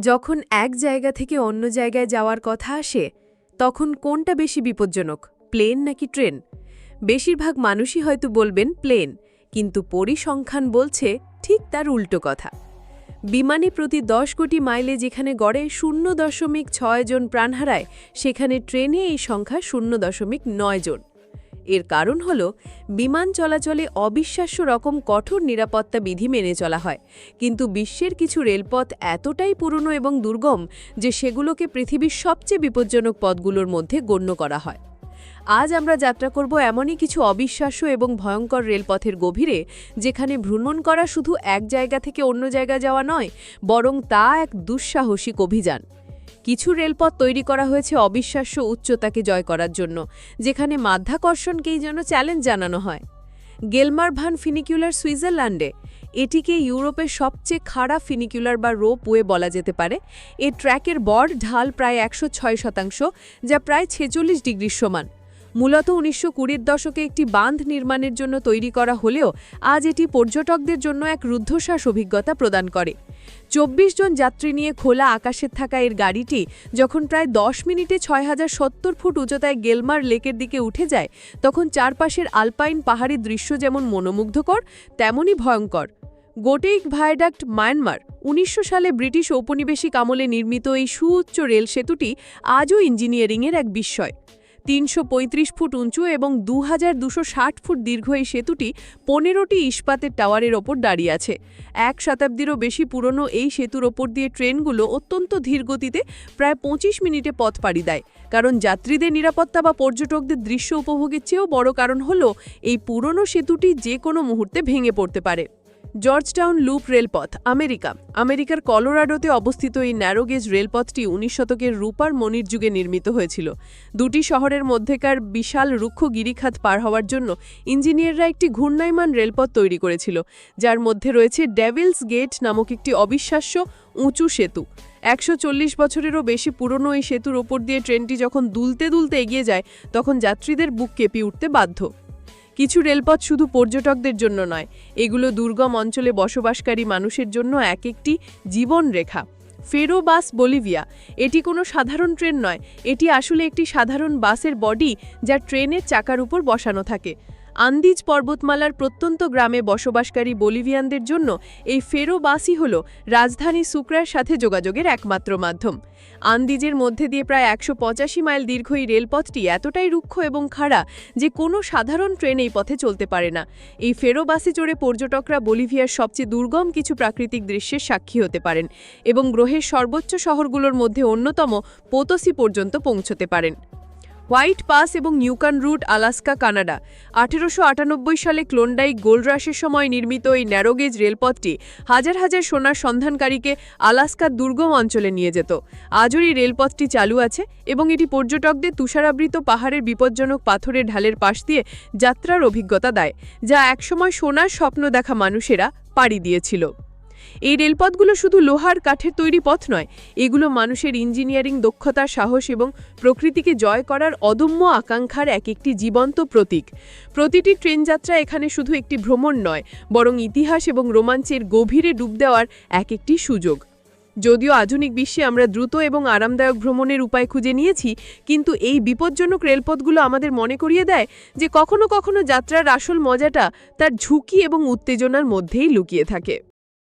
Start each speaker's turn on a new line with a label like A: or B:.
A: যখন এক জায়গা থেকে অন্য জায়গায় যাওয়ার কথা আসে, তখন কোনটা বেশি বিপজ্জনক, প্লেন নাকি ট্রেন? বেশিরভাগ মানুষই হয়তো বলবেন প্লেন, কিন্তু পরিসংখ্যান বলছে ঠিক তার উল্টো কথা। বিমানে প্রতি দশ কোটি মাইলে যেখানে গড়ে শূন্য দশমিক ছয় জন প্রাণ হারায় সেখানে ট্রেনে এই সংখ্যা শূন্য দশমিক নয় জন। এর কারণ হল, বিমান চলাচলে অবিশ্বাস্য রকম কঠোর নিরাপত্তা বিধি মেনে চলা হয়। কিন্তু বিশ্বের কিছু রেলপথ এতটাই পুরনো এবং দুর্গম যে সেগুলোকে পৃথিবীর সবচেয়ে বিপজ্জনক পথগুলোর মধ্যে গণ্য করা হয়। আজ আমরা যাত্রা করব এমনই কিছু অবিশ্বাস্য এবং ভয়ঙ্কর রেলপথের গভীরে, যেখানে ভ্রমণ করা শুধু এক জায়গা থেকে অন্য জায়গা যাওয়া নয়, বরং তা এক দুঃসাহসিক অভিযান। কিছু রেলপথ তৈরি করা হয়েছে অবিশ্বাস্য উচ্চতাকে জয় করার জন্য, যেখানে মাধ্যাকর্ষণকেই যেন চ্যালেঞ্জ জানানো হয়। গেলমার ভান ফিনিকিউলার সুইজারল্যান্ডে, এটিকে ইউরোপের সবচেয়ে খাড়া ফিনিকিউলার বা রোপ ওয়ে বলা যেতে পারে। এ ট্র্যাকের বড় ঢাল প্রায় একশো ছয় শতাংশ, যা প্রায় ছেচল্লিশ ডিগ্রির সমান। মূলত উনিশশো কুড়ির দশকে একটি বাঁধ নির্মাণের জন্য তৈরি করা হলেও আজ এটি পর্যটকদের জন্য এক রুদ্ধশ্বাস অভিজ্ঞতা প্রদান করে। চব্বিশ জন যাত্রী নিয়ে খোলা আকাশের থাকা এর গাড়িটি যখন প্রায় দশ মিনিটে ছয় হাজার সত্তর ফুট উচ্চতায় গেলমার লেকের দিকে উঠে যায়, তখন চারপাশের আলপাইন পাহাড়ি দৃশ্য যেমন মনোমুগ্ধকর, তেমনই ভয়ঙ্কর। গোটেইক ভায়াডাক্ট মায়ানমার উনিশশো সালে ব্রিটিশ ঔপনিবেশিক আমলে নির্মিত এই সুউচ্চ রেল সেতুটি আজও ইঞ্জিনিয়ারিংয়ের এক বিস্ময়। তিনশো পঁয়ত্রিশ ফুট উঁচু এবং দু ফুট দীর্ঘ এই সেতুটি পনেরোটি ইস্পাতের টাওয়ারের ওপর দাঁড়িয়ে আছে। এক শতাব্দীরও বেশি পুরনো এই সেতুর ওপর দিয়ে ট্রেনগুলো অত্যন্ত ধীর গতিতে প্রায় পঁচিশ মিনিটে পথ পাড়ি দেয়। কারণ যাত্রীদের নিরাপত্তা বা পর্যটকদের দৃশ্য উপভোগের চেয়েও বড় কারণ হল, এই পুরনো সেতুটি যে কোনো মুহূর্তে ভেঙে পড়তে পারে। জর্জটাউন লুপ রেলপথ, আমেরিকা। আমেরিকার কলোরাডোতে অবস্থিত এই ন্যারোগেজ রেলপথটি উনিশ শতকের রূপার মনির যুগে নির্মিত হয়েছিল। দুটি শহরের মধ্যেকার বিশাল রুক্ষ গিরিখাত পার হওয়ার জন্য ইঞ্জিনিয়াররা একটি ঘূর্ণায়মান রেলপথ তৈরি করেছিল, যার মধ্যে রয়েছে ডেভিলস গেট নামক একটি অবিশ্বাস্য উঁচু সেতু। একশো চল্লিশ বছরেরও বেশি পুরনো এই সেতুর ওপর দিয়ে ট্রেনটি যখন দুলতে দুলতে এগিয়ে যায়, তখন যাত্রীদের বুক কেঁপে উঠতে বাধ্য। কিছু রেলপথ শুধু পর্যটকদের জন্য নয়, এগুলো দুর্গম অঞ্চলে বসবাসকারী মানুষের জন্য এক একটি জীবন রেখা। ফেরো বাস বলিভিয়া, এটি কোনো সাধারণ ট্রেন নয়, এটি আসলে একটি সাধারণ বাসের বডি যা ট্রেনের চাকার উপর বসানো থাকে। আন্দিজ পর্বতমালার প্রত্যন্ত গ্রামে বসবাসকারী বলিভিয়ানদের জন্য এই ফেরো বাসই হল রাজধানী সুক্রার সাথে যোগাযোগের একমাত্র মাধ্যম। আন্দিজের মধ্যে দিয়ে প্রায় একশো পঁচাশি মাইল দীর্ঘ এই রেলপথটি এতটাই রুক্ষ এবং খাড়া যে কোনো সাধারণ ট্রেন এই পথে চলতে পারে না। এই ফেরো বাসে চড়ে পর্যটকরা বলিভিয়ার সবচেয়ে দুর্গম কিছু প্রাকৃতিক দৃশ্যের সাক্ষী হতে পারেন এবং গ্রহের সর্বোচ্চ শহরগুলোর মধ্যে অন্যতম পোতসি পর্যন্ত পৌঁছতে পারেন। হোয়াইট পাস এবং নিউকান রুট, আলাস্কা, কানাডা। আঠেরোশো আটানব্বই সালে ক্লোন্ডাই গোল্ডরাশের সময় নির্মিত এই ন্যারোগেজ রেলপথটি হাজার হাজার সোনার সন্ধানকারীকে আলাস্কার দুর্গম অঞ্চলে নিয়ে যেত। আজও এই রেলপথটি চালু আছে এবং এটি পর্যটকদের তুষারাবৃত পাহাড়ের বিপজ্জনক পাথরের ঢালের পাশ দিয়ে যাত্রার অভিজ্ঞতা দেয়, যা একসময় সোনার স্বপ্ন দেখা মানুষেরা পাড়ি দিয়েছিল। এই রেলপথগুলো শুধু লোহার কাঠের তৈরি পথ নয়, এগুলো মানুষের ইঞ্জিনিয়ারিং দক্ষতা, সাহস এবং প্রকৃতিকে জয় করার অদম্য আকাঙ্ক্ষার এক একটি জীবন্ত প্রতীক। প্রতিটি ট্রেন যাত্রা এখানে শুধু একটি ভ্রমণ নয়, বরং ইতিহাস এবং রোমাঞ্চের গভীরে ডুব দেওয়ার এক একটি সুযোগ। যদিও আধুনিক বিশ্বে আমরা দ্রুত এবং আরামদায়ক ভ্রমণের উপায় খুঁজে নিয়েছি, কিন্তু এই বিপজ্জনক রেলপথগুলো আমাদের মনে করিয়ে দেয় যে কখনো কখনো যাত্রার আসল মজাটা তার ঝুঁকি এবং উত্তেজনার মধ্যেই লুকিয়ে থাকে।